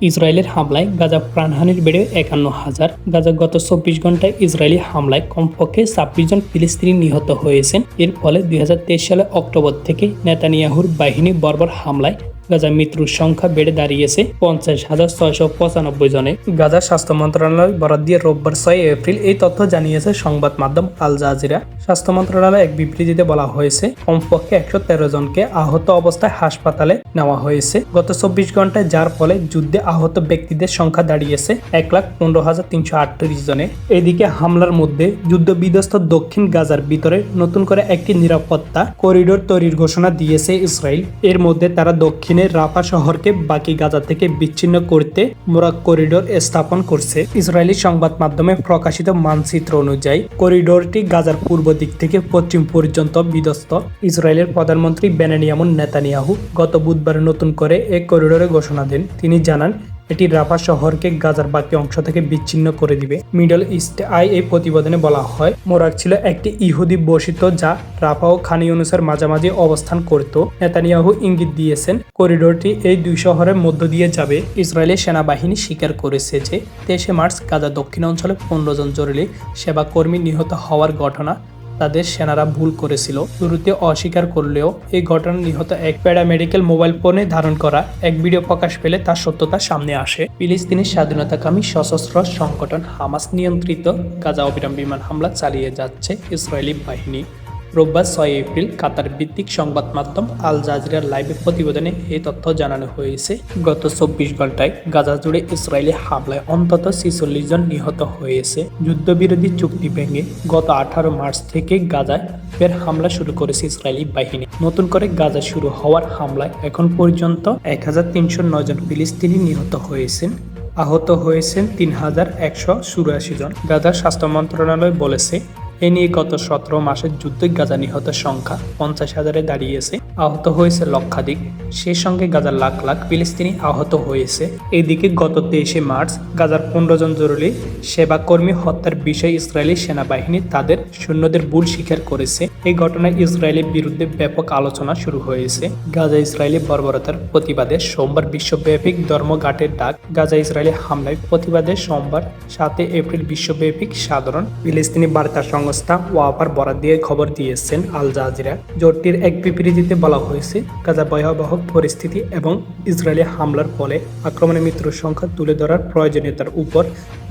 ইসরায়েলের হামলায় গাজা প্রাণহানির বেড়ে একান্ন হাজার। গাজা গত চব্বিশ ঘন্টায় ইসরায়েলি হামলায় কমপক্ষে ছাব্বিশ জন ফিলিস্তিনি নিহত হয়েছেন। এর ফলে দু হাজার তেইশ সালে অক্টোবর থেকে নেতানিয়াহুর বাহিনী বর্বর হামলায় গাজা মৃত্যুর সংখ্যা বেড়ে দাঁড়িয়েছে পঞ্চাশ হাজার ছয়শো পঁচানব্বই জনে। গাজা স্বাস্থ্য মন্ত্রণালয় বরাদ দিয়ে রোববার ছয় এপ্রিল এই তথ্য জানিয়েছে সংবাদ মাধ্যম আল জাজিরা। স্বাস্থ্য মন্ত্রণালয় এক বিবৃতিতে বলা হয়েছে, কমপক্ষে একশো তেরো জনকে আহত অবস্থায় হাসপাতালে নেওয়া হয়েছে। গত চব্বিশ ঘন্টায় যার ফলে যুদ্ধে আহত ব্যক্তিদের সংখ্যা দাঁড়িয়েছে এক লাখ পনেরো হাজার তিনশো আটত্রিশ জনে। এদিকে হামলার মধ্যে যুদ্ধ বিধ্বস্ত দক্ষিণ গাজার ভিতরে নতুন করে একটি নিরাপত্তা করিডোর তৈরির ঘোষণা দিয়েছে ইসরায়েল। এর মধ্যে তারা দক্ষিণে রাফা শহরকে বাকি গাজা থেকে বিচ্ছিন্ন করতে মোরাক করিডোর স্থাপন করছে। ইসরায়েলি সংবাদ মাধ্যমে প্রকাশিত মানচিত্র অনুযায়ী, করিডোরটি গাজার পূর্ব দিক থেকে পশ্চিম পর্যন্ত বিধ্বস্ত। ইসরায়েলের প্রধানমন্ত্রী বেনানিয়ামুন নেতানিয়াহু গত বুধবার নতুন করে এক করিডোরে ঘোষণা দেন। তিনি জানান এটি রাফা শহরকে গাজার বাকি অংশ থেকে বিচ্ছিন্ন করে দিবে। মিডল ইস্ট আই এই প্রতিবেদনে বলা হয় মোরাক ছিল একটি ইহুদি বসিত যা রাফা ও খানি অনুসার মাঝামাঝি অবস্থান করত। নেতানিয়াহু ইঙ্গিত দিয়েছেন, করিডোরটি এই দুই শহরের মধ্য দিয়ে যাবে। ইসরায়েলের সেনাবাহিনী স্বীকার করেছে যে তেইশে মার্চ গাজা দক্ষিণাঞ্চলে পনেরো জন জরুরি সেবাকর্মী নিহত হওয়ার ঘটনা তাদের সেনারা ভুল করেছিল। শুরুতে অস্বীকার করলেও এই ঘটনা নিহত এক প্যারামেডিক্যাল মোবাইল ফোনে ধারণ করা এক ভিডিও প্রকাশ পেলে তার সত্যতা সামনে আসে। ফিলিস্তিনের স্বাধীনতাকামী সশস্ত্র সংগঠন হামাস নিয়ন্ত্রিত গাজা অবিরাম বিমান হামলা চালিয়ে যাচ্ছে ইসরায়েলি বাহিনী। রোববার ছয় এপ্রিল কাতার ভিত্তিক সংবাদ মাধ্যম আল জাজিরার লাইভে প্রতিবেদনে এই তথ্য জানানো হয়েছে। গত চব্বিশ ঘন্টায় গাজা জুড়ে ইসরায়েলি হামলায় অন্তত ছিচল্লিশ জন নিহত হয়েছে। যুদ্ধবিরোধী চুক্তি ভেঙে গত আঠারো মার্চ থেকে গাজায় ফের হামলা শুরু করেছে ইসরায়েলি বাহিনী। নতুন করে গাজা শুরু হওয়ার হামলায় এখন পর্যন্ত এক হাজার তিনশো নয় জন ফিলিস্তিনি নিহত হয়েছেন। আহত হয়েছেন তিন হাজার একশো চুরাশি জন। গাজার স্বাস্থ্য মন্ত্রণালয় বলেছে এ নিয়ে গত সতেরো মাসের যুদ্ধে গাজা নিহতের সংখ্যা পঞ্চাশ হাজারে দাঁড়িয়েছে, আহত হয়েছে লক্ষাধিক। সেই সঙ্গে গাজার লাখ লাখ ফিলিস্তিনি আহত হয়েছে। এদিকে গত তেইশে মার্চ গাজার পনেরো জন জরুরি সেবাকর্মী হত্যার বিষয়ে ইসরায়েলি সেনাবাহিনী তাদের সৈন্যদের ভুল স্বীকার করেছে। এই ঘটনায় ইসরায়েলের বিরুদ্ধে ব্যাপক আলোচনা শুরু হয়েছে। গাজা ইসরায়েলি বর্বরতার প্রতিবাদে সোমবার বিশ্বব্যাপী ধর্মঘাটের ডাক, গাজা ইসরায়েলি হামলায় প্রতিবাদে সোমবার সাতে এপ্রিল বিশ্বব্যাপী সাধারণ ফিলিস্তিনি বার্তা সংস্থা ওয়াপার বরাদ দিয়ে খবর দিয়েছেন আল জাজিরা। জোটটির এক বিবৃতিতে বলা হয়েছে, গাজা ভয়াবহ পরিস্থিতি এবং ইসরায়েলি হামলার ফলে আক্রমণে মৃত্যুর সংখ্যা তুলে ধরার প্রয়োজনীয়তার উপর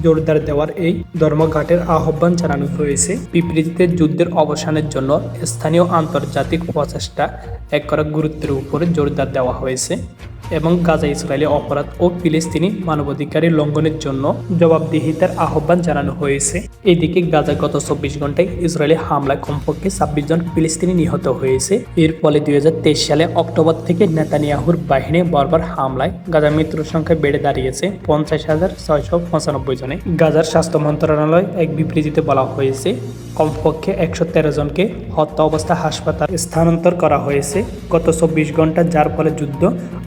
জোরদার দেওয়ার এই ধর্মঘাটের আহ্বান জানানো হয়েছে। বিবৃতিতে যুদ্ধের অবসানের জন্য স্থানীয় আন্তর্জাতিক প্রচেষ্টা এক করা গুরুত্বের উপরে জোরদার দেওয়া হয়েছে। এবং গাজা ইসরায়েলি অপরাধ ও ফিলিস্তিনি মানবাধিকারের লঙ্ঘনের জন্য জবাবদিহিতার আহ্বান জানানো হয়েছে। এদিকে গাজা গত চব্বিশ ঘন্টায় ইসরায়েলি হামলায় কমপক্ষে ছাব্বিশ জন ফিলিস্তিনি নিহত হয়েছে। এর ফলে দুই হাজার তেইশ সালে অক্টোবর থেকে নেতানিয়াহুর বাহিনী বর্বর হামলায় গাজা মৃত্যুর সংখ্যা বেড়ে দাঁড়িয়েছে পঞ্চাশ হাজার ছয়শো পঁচানব্বই জনে। গাজার স্বাস্থ্য মন্ত্রণালয় এক বিবৃতিতে বলা হয়েছে কমপক্ষে একশো তেরো জনকে হত্যা অবস্থা হাসপাতাল স্থানান্তর করা হয়েছে। গত চব্বিশ ঘণ্টা যার ফলে যুদ্ধ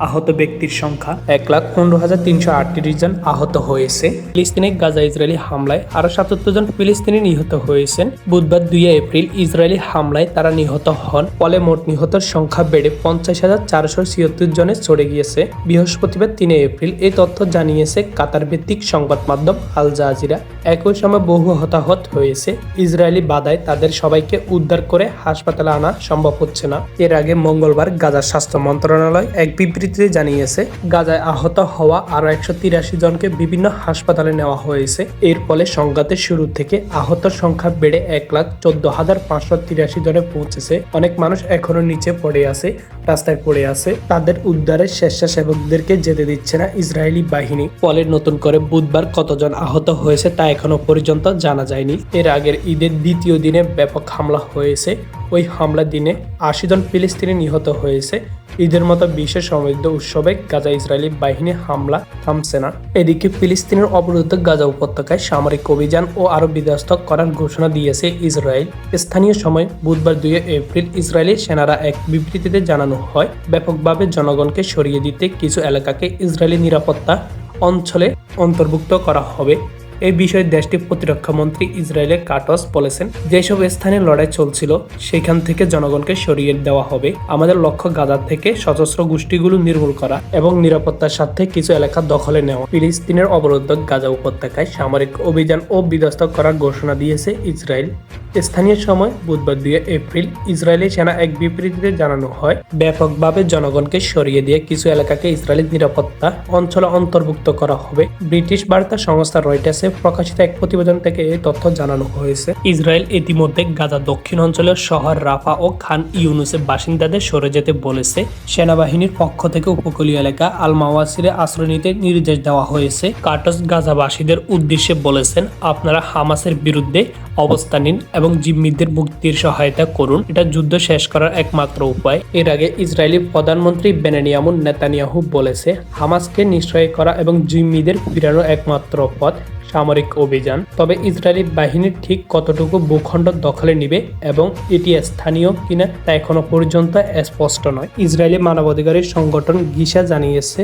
আহত ব্যক্তির সংখ্যা এক লাখ পনেরো হাজার তিনশো আটত্রিশ জন আহত হয়েছে। ফিলিস্তিনি গাজা ইসরায়েলি হামলায় আরও সাতাত্তর জন ফিলিস্তিনি নিহত হয়েছেন। বুধবার দুই এপ্রিল ইসরায়েলি হামলায় তারা নিহত হন। ফলে মোট নিহতের সংখ্যা বেড়ে পঞ্চাশ হাজার চারশো ছিয়াত্তর জনে চড়ে গিয়েছে। বৃহস্পতিবার তিন এপ্রিল এই তথ্য জানিয়েছে কাতার ভিত্তিক সংবাদ মাধ্যম আল জাজিরা। একই সময় বহু হতাহত হয়েছে ইসরায়েলি বাধায় তাদের সবাইকে উদ্ধার করে হাসপাতালে আনা সম্ভব হচ্ছে না। এর আগে মঙ্গলবার গাজার স্বাস্থ্য মন্ত্রণালয় এক বিবৃতিতে জানিয়েছে, গাজায় আহত হওয়া আরও একশো তিরাশি জনকে বিভিন্ন হাসপাতালে নেওয়া হয়েছে। এর ফলে সংঘাতের শুরু থেকে আহত সংখ্যা বেড়ে এক লাখ চোদ্দ হাজার পাঁচশো তিরাশি জনে পৌঁছেছে। অনেক মানুষ এখনও নিচে পড়ে আছে, রাস্তায় পড়ে আছে। তাদের উদ্ধারে স্বেচ্ছাসেবকদেরকে যেতে দিচ্ছে না ইসরায়েলি বাহিনী। ফলে নতুন করে বুধবার কতজন আহত হয়েছে তা এখনও পর্যন্ত জানা যায়নি। এর আগের ঈদের দ্বিতীয় দিনে ব্যাপক হামলা হয়েছে। ওই হামলার দিনে আশি জন ফিলিস্তিনি নিহত হয়েছে। ঈদের মতো বিশেষ সমৃদ্ধ উৎসবে গাজা ইসরায়েলি বাহিনী হামলা থামছে না। এদিকে ফিলিস্তিনের অবরুদ্ধ গাজা উপত্যকায় সামরিক অভিযান ও আরও বিধ্বস্ত করার ঘোষণা দিয়েছে ইসরায়েল। স্থানীয় সময় বুধবার দুই এপ্রিল ইসরায়েলি সেনারা এক বিবৃতিতে জানানো হয়, ব্যাপকভাবে জনগণকে সরিয়ে দিতে কিছু এলাকাকে ইসরায়েলি নিরাপত্তা অঞ্চলে অন্তর্ভুক্ত করা হবে। এই বিষয়ে দেশটির প্রতিরক্ষা মন্ত্রী ইসরায়েলের কাটস বলেছেন, যেসব স্থানে লড়াই চলছিল, সেখান থেকে জনগণকে সরিয়ে দেওয়া হবে। আমাদের লক্ষ্য গাজা থেকে সশস্ত্র গোষ্ঠীগুলো নির্মূল করা এবং নিরাপত্তার সাথে কিছু এলাকা দখলে নেওয়া। ফিলিস্তিনের অবরুদ্ধ গাজা উপত্যকায় সামরিক অভিযান ও বিধ্বস্ত করার ঘোষণা দিয়েছে ইসরায়েল। স্থানীয় সময় বুধবার দুই এপ্রিল ইসরায়েলি সেনা এক বিবৃতিতে জানানো হয়, ব্যাপকভাবে জনগণকে সরিয়ে দিয়ে কিছু এলাকাকে ইসরায়েলের নিরাপত্তা অঞ্চলে অন্তর্ভুক্ত করা হবে। ব্রিটিশ বার্তা সংস্থা রয়টার্সে প্রকাশিত এক প্রতিবেদন থেকে এই তথ্য জানানো হয়েছে। ইসরায়েল ইতিমধ্যে গাজা দক্ষিণ অঞ্চলের শহর রাফা ও খান ইউনুসের বাসিন্দাদের সরে যেতে বলেছে। সেনাবাহিনীর পক্ষ থেকে উপকূলীয় এলাকা আল মাওয়াসিরে আশ্রয় নিতে নির্দেশ দেওয়া হয়েছে। কাটস গাজাবাসীদের উদ্দেশ্যে বলেছেন, আপনারা হামাসের বিরুদ্ধে অবস্থান নিন এবং জিম্মিদের মুক্তির সহায়তা করুন। এটা যুদ্ধ শেষ করার একমাত্র উপায়। এর আগে ইসরায়েলি প্রধানমন্ত্রী বেনেনিয়ামুন নেতানিয়াহু বলেছে, হামাসকে নিশ্চয় করা এবং জিম্মিদের ফিরানোর একমাত্র পথ। সামরিক অভিযান। তবে ইসরায়েলি বাহিনী ঠিক কতটুকু ভূখণ্ড দখলে নিবে এবং এটি স্থানীয় কিনা তা এখনও পর্যন্ত স্পষ্ট নয়। ইসরায়েলি মানবাধিকারের সংগঠন গিসা জানিয়েছে,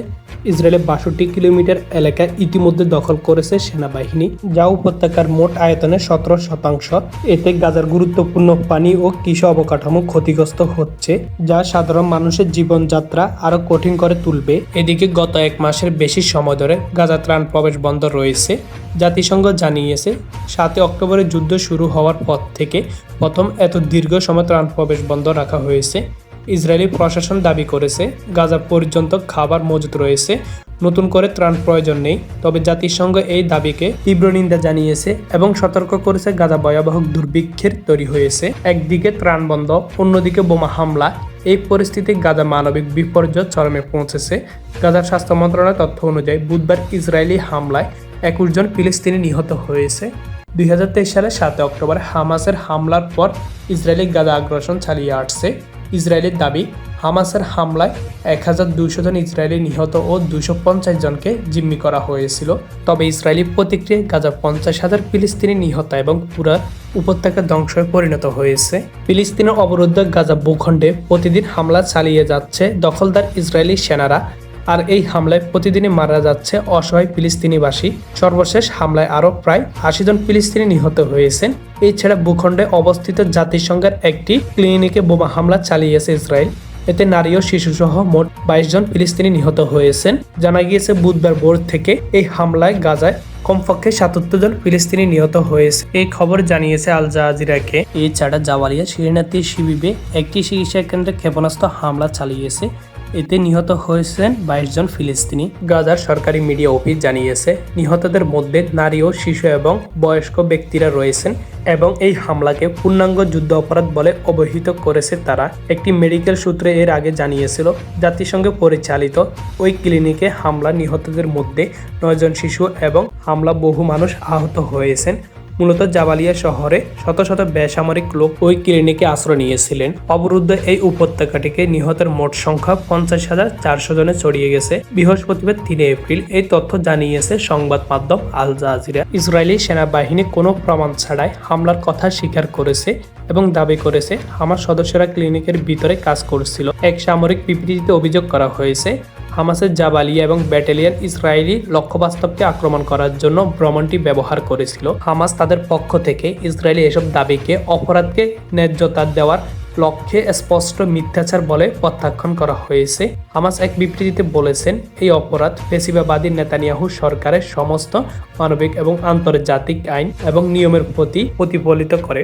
ইসরায়েলের বাষট্টি কিলোমিটার এলাকা ইতিমধ্যে দখল করেছে সেনাবাহিনী, যা উপত্যকার মোট আয়তনের সতেরো শতাংশ। এতে গাজার গুরুত্বপূর্ণ পানি ও কৃষি অবকাঠামো ক্ষতিগ্রস্ত হচ্ছে, যা সাধারণ মানুষের জীবনযাত্রা আরও কঠিন করে তুলবে। এদিকে গত এক মাসের বেশি সময় ধরে গাজা ত্রাণ প্রবেশ বন্ধ রয়েছে। জাতিসংঘ জানিয়েছে, সাতই অক্টোবরে যুদ্ধ শুরু হওয়ার পর থেকে প্রথম এত দীর্ঘ সময় ত্রাণ প্রবেশ বন্ধ রাখা হয়েছে। ইসরায়েলি প্রশাসন দাবি করেছে, গাজা পর্যন্ত খাবার মজুত রয়েছে, নতুন করে ত্রাণ প্রয়োজন নেই, তবে জাতিসংঘ এই দাবিকে তীব্র নিন্দা জানিয়েছে এবং সতর্ক করেছে গাজা ভয়াবহ দুর্ভিক্ষের তৈরি হয়েছে। একদিকে ত্রাণ বন্ধ, অন্যদিকে বোমা হামলা, এই পরিস্থিতি গাজা মানবিক বিপর্যয় চরমে পৌঁছেছে। গাজার স্বাস্থ্য মন্ত্রণালয়ের তথ্য অনুযায়ী, বুধবার ইসরায়েলি হামলায় একুশ জন ফিলিস্তিনি নিহত হয়েছে। দুই হাজার তেইশ সালে সাত অক্টোবর হামাসের হামলার পর ইসরায়েলি গাজা আগ্রাসন চালিয়ে আসছে। ইসরায়েলের দাবি, হামাসের হামলায় এক হাজার দুশো জন ইসরায়েলি নিহত ও দুশো পঞ্চাশ জনকে জিম্মি করা হয়েছিল। তবে ইসরায়েলি প্রতিক্রিয়ায় গাজা পঞ্চাশ হাজার ফিলিস্তিনি নিহত এবং পুরা উপত্যকা ধ্বংসে পরিণত হয়েছে। ফিলিস্তিনের অবরুদ্ধ গাজা ভূখণ্ডে প্রতিদিন হামলা চালিয়ে যাচ্ছে দখলদার ইসরায়েলি সেনারা। আর এই হামলায় প্রতিদিনই মারা যাচ্ছে অসহায় ফিলিস্তিনিবাসী। সর্বশেষ হামলায় আরও প্রায় আশি জন ফিলিস্তিনি নিহত হয়েছেন। এছাড়া ভূখণ্ডে অবস্থিত জাতিসংঘের একটি ক্লিনিকে বোমা হামলা চালিয়েছে ইসরায়েল। এতে নারী ও শিশুসহ মোট বাইশ জন ফিলিস্তিনি নিহত হয়েছেন। জানা গিয়েছে, বুধবার ভোর থেকে এই হামলায় গাজায় কমপক্ষে সাতাত্তর জন ফিলিস্তিনি নিহত হয়েছে। এই খবর জানিয়েছে আল জাজিরাকে এছাড়া জাওয়ালিয়া শরীনাথী শিবিবে একটি চিকিৎসা কেন্দ্রে ক্ষেপণাস্ত্র হামলা চালিয়েছে। এতে নিহত হয়েছেন বাইশ জন ফিলিস্তিনি। গাজার সরকারি মিডিয়া অফিস জানিয়েছে, নিহতদের মধ্যে নারী ও শিশু এবং বয়স্ক ব্যক্তিরা রয়েছেন এবং এই হামলাকে পূর্ণাঙ্গ যুদ্ধ অপরাধ বলে অবহিত করেছে তারা। একটি মেডিকেল সূত্রে এর আগে জানিয়েছিল, জাতিসংঘে পরিচালিত ওই ক্লিনিকে হামলা, নিহতদের মধ্যে নয়জন শিশু এবং হামলা বহু মানুষ আহত হয়েছেন। মূলত জাবালিয়া শহরে শত শত বেসামরিক লোক ওই ক্লিনিকে আশ্রয় নিয়েছিলেন। অবরুদ্ধ এই উপত্যকাটিকে নিহতের মোট সংখ্যা পঞ্চাশ হাজার চারশো জনে ছড়িয়ে গেছে। বৃহস্পতিবার তিন এপ্রিল এই তথ্য জানিয়েছে সংবাদ মাধ্যম আল জাজিরা। ইসরায়েলি সেনাবাহিনী কোনো প্রমাণ ছাড়াই হামলার কথা স্বীকার করেছে এবং দাবি করেছে, হামাস সদস্যরা ক্লিনিকের ভিতরে কাজ করছিল। এক সামরিক বিবৃতিতে অভিযোগ করা হয়েছে হামাসের জাবালিয়া এবং ব্যাটালিয়ন ইসরায়েলি লক্ষ্যবাস্তবকে আক্রমণ করার জন্য ভ্রমণটি ব্যবহার করেছিল। হামাস তাদের পক্ষ থেকে ইসরায়েলি এসব দাবিকে, অপরাধকে ন্যায্যতা দেওয়ার লক্ষ্যে স্পষ্ট মিথ্যাচার বলে প্রত্যাখ্যান করা হয়েছে। হামাস এক বিবৃতিতে বলেছেন, এই অপরাধ পেশিবাবাদী নেতানিয়াহু সরকারের সমস্ত মানবিক এবং আন্তর্জাতিক আইন এবং নিয়মের প্রতি প্রতিফলিত করে।